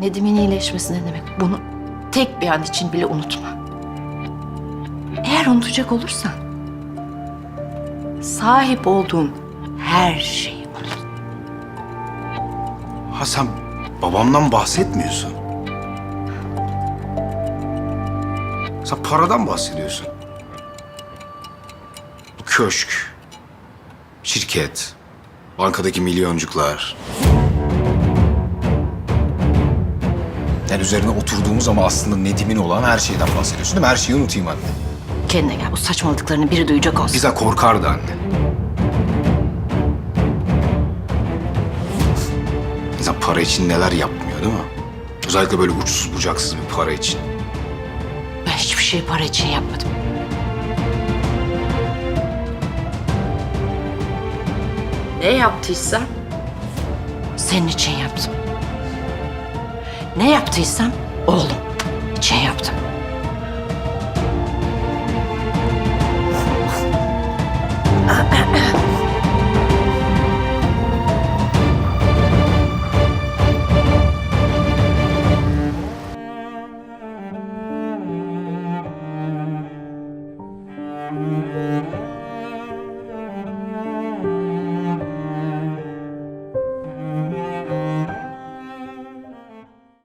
Nedim'in iyileşmesi ne demek? Bunu tek bir an için bile unutma. Eğer unutacak olursan sahip olduğun her şeyi unut. Ha sen babamdan bahsetmiyorsun. Sen paradan bahsediyorsun. Köşk, şirket, bankadaki milyoncuklar. Yani üzerine oturduğumuz ama aslında Nedim'in olan her şeyden bahsediyorsun değil mi? Her şeyi unutayım anne. Kendine gel. Bu saçmalıklarını biri duyacak olsun. Bize korkardı anne. İnsan para için neler yapmıyor değil mi? Özellikle böyle uçsuz bucaksız bir para için. Ben hiçbir şey para için yapmadım. Ne yaptıysam senin için yaptım. Ne yaptıysam oğlum için yaptım.